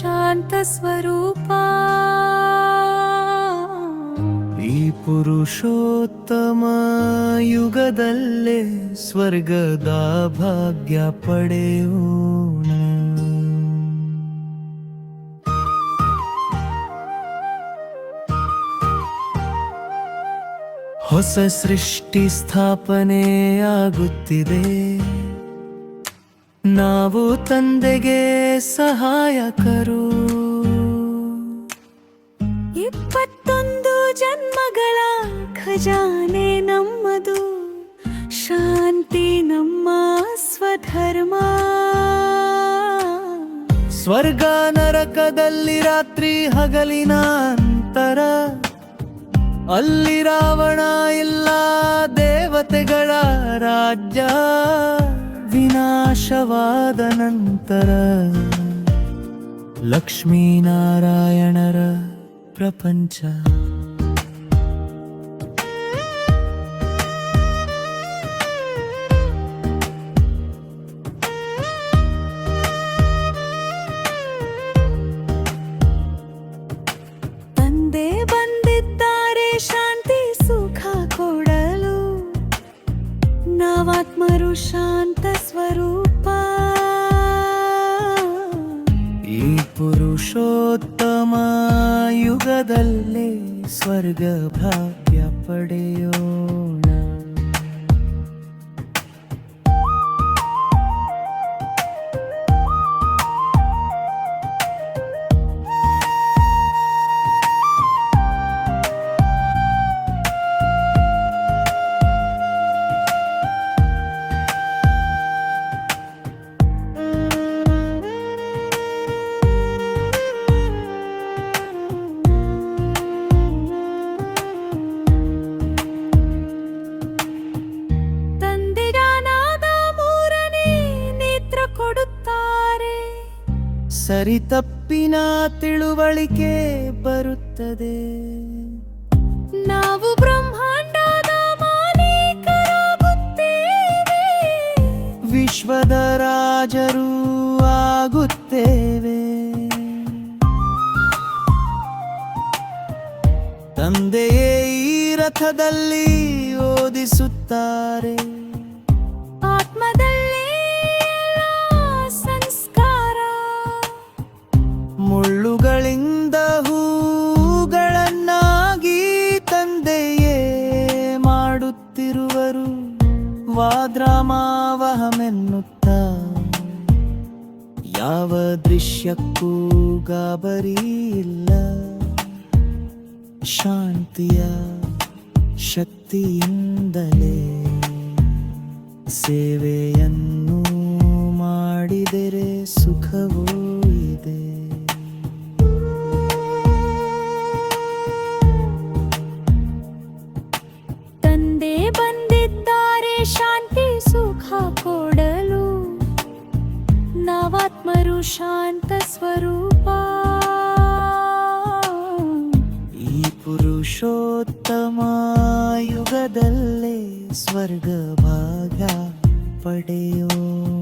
ಶಾಂತ ಸ್ವರೂಪ. ಈ ಪುರುಷೋತ್ತಮ ಯುಗದಲ್ಲೇ ಸ್ವರ್ಗದ ಭಾಗ್ಯ ಪಡೆಯೋಣ. ಹೊಸ ಸೃಷ್ಟಿ ಸ್ಥಾಪನೆಯಾಗುತ್ತಿದೆ ನಾವು ತಂದೆಗೆ ಸಹಾಯಕರು. ಇಪ್ಪತ್ತೊಂದು ಜನ್ಮಗಳ ಖಜಾನೆ ನಮ್ಮದು ಶಾಂತಿ ನಮ್ಮ ಸ್ವಧರ್ಮ. ಸ್ವರ್ಗ ನರಕದಲ್ಲಿ ರಾತ್ರಿ ಹಗಲಿನ ಅಂತರ ಅಲ್ಲಿ ರಾವಣ ಇಲ್ಲ ದೇವತೆಗಳ ರಾಜ್ಯ. ವಿನಾಶವಾದ ನಂತರ ಲಕ್ಷ್ಮೀನಾರಾಯಣರ ಪ್ರಪಂಚ ಯುಗದಲ್ಲೇ ಸ್ವರ್ಗ ಭಾಗ್ಯ ಪಡೆಯೋಣ ಸರಿ ತಪ್ಪಿನ ತಿಳುವಳಿಕೆ ಬರುತ್ತದೆ. ನಾವು ಬ್ರಹ್ಮಾಂಡದ ವಿಶ್ವದ ರಾಜರು ಆಗುತ್ತೇವೆ. ತಂದೆಯೇ ಈ ರಥದಲ್ಲಿ ಓದಿಸುತ್ತಾರೆ. ವಾದ್ರಾಮಾವಹಮೆನ್ನುತ್ತ ಯಾವ ದೃಶ್ಯಕ್ಕೂ ಗಾಬರಿ ಇಲ್ಲ. ಶಾಂತಿಯ ಶಕ್ತಿಯಿಂದಲೇ ಸೇವೆಯನ್ನು ಮಾಡಿದರೆ ಸುಖವೂ ನಾವಾತ್ಮರು ಶಾಂತ ಸ್ವರೂಪ. ಈ ಪುರುಷೋತ್ತಮ ಯುಗದಲ್ಲೇ ಸ್ವರ್ಗ ಭಾಗ ಪಡೆಯೋಣ.